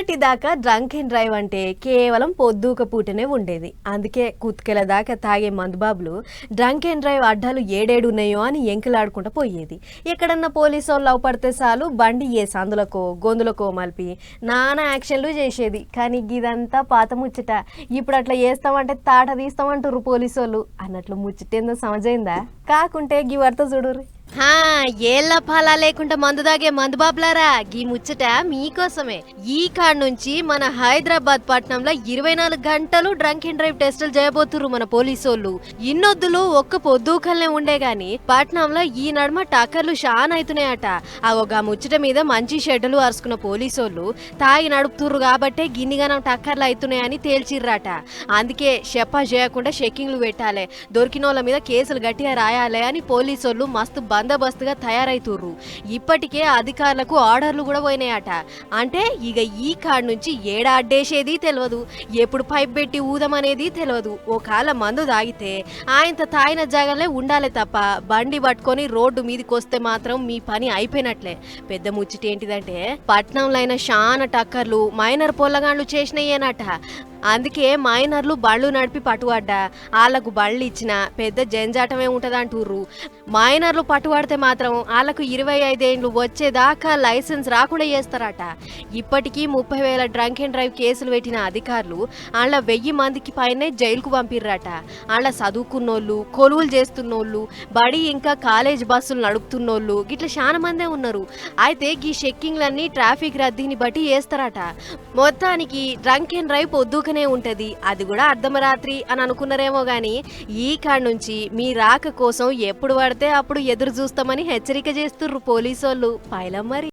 మొన్నటి దాకా drunk and drive అంటే కేవలం పొద్దుక పూటనే ఉండేది. అందుకే కుత్కెల దాకా తాగే మందుబాబులు డ్రంక్ అండ్ డ్రైవ్ అడ్డాలు ఏడేడు ఉన్నాయో అని ఎంకలాడుకుంటూ పోయేది. ఎక్కడన్నా పోలీసు వాళ్ళు పడితే చాలు బండి ఏ సందులకో గొంతులకో మలిపి నానా యాక్షన్లు చేసేది. కానీ ఇదంతా పాత ముచ్చట. ఇప్పుడు అట్లా చేస్తామంటే తాట తీస్తామంటారు పోలీసు వాళ్ళు అన్నట్లు ముచ్చటేందో సమజైందా? కాకుంటే గీ వార్త హా ఏళ్ళ ఫలా లేకుండా మందు దాగే మందు బాబులారా. గీ ముచ్చట మీకోసమే. ఈ కాడ నుంచి మన హైదరాబాద్ పట్టణంలో ఇరవై నాలుగు గంటలు డ్రంక్ అండ్ డ్రైవ్ టెస్టులు చేయబోతుర్రు మన పోలీసోళ్ళు. ఇన్నొద్దులు ఒక్క పొద్దుకల్నే ఉండే గాని పట్టణంలో ఈ నడుమ టక్కర్లు షాన్ అవుతున్నాయట ఆ ఒక ముచ్చట మీద మంచి షెడ్యూలు అరుచుకున్న పోలీసోళ్ళు తాగి నడుపుతుర్రు కాబట్టే గిన్నిగానం టక్కర్లు అవుతున్నాయని తేల్చిర్రట. అందుకే చెప్పా చేయకుండా చెక్కింగ్లు పెట్టాలి. దొరికినోళ్ళ మీద కేసులు గట్టిగా రాయాలి అని పోలీసోళ్ళు మస్తు బందోబస్తుగా తయారైతుర్రు. ఇప్పటికే అధికారులకు ఆర్డర్లు కూడా పోయినాయట. అంటే ఇక ఈ కాడ నుంచి ఏడ అడ్డేసేది తెలియదు ఎప్పుడు పైప్ పెట్టి ఊదమనేది తెలియదు ఒకవేళ మందు తాగితే ఆయన తాగిన జాగాలే ఉండాలి తప్ప బండి పట్టుకొని రోడ్డు మీదకి వస్తే మాత్రం మీ పని అయిపోయినట్లే. పెద్ద ముచ్చట ఏంటిదంటే పట్నంలో అయిన షాన టక్కర్లు మైనర్ పొల్లగాండ్లు చేసినయ్యేనట అందుకే మైనర్లు బళ్ళు నడిపి పట్టుబడ్డా వాళ్ళకు బళ్ళు ఇచ్చిన పెద్ద జంజాటమే ఉంటదంటుర్రు. మైనర్లు పట్టుబడితే మాత్రం వాళ్ళకు ఇరవై ఐదేండ్లు వచ్చేదాకా లైసెన్స్ రాకుండా చేస్తారట. ఇప్పటికీ ముప్పై వేల డ్రంక్ అండ్ డ్రైవ్ కేసులు పెట్టిన అధికారులు వాళ్ళ వెయ్యి మందికి పైనే జైలుకు పంపిర్రట. వాళ్ళ చదువుకున్నోళ్ళు కొలువులు చేస్తున్నోళ్ళు బడి ఇంకా కాలేజ్ బస్సులు నడుపుతున్నోళ్ళు గిట్ల చాలా మందే ఉన్నారు. అయితే ఈ చెక్కింగ్లన్నీ ట్రాఫిక్ రద్దీని బట్టి చేస్తారట. మొత్తానికి డ్రంక్ అండ్ డ్రైవ్ పొద్దుకనే ఉంటది. అది కూడా అర్ధమరాత్రి అని అనుకున్నారేమో కానీ ఈ కాడ నుంచి మీ రాక కోసం ఎప్పుడు పడితే అప్పుడు ఎదురు చూస్తామని హెచ్చరిక చేస్తుర్రు పోలీసోళ్ళు. పైలం మరి.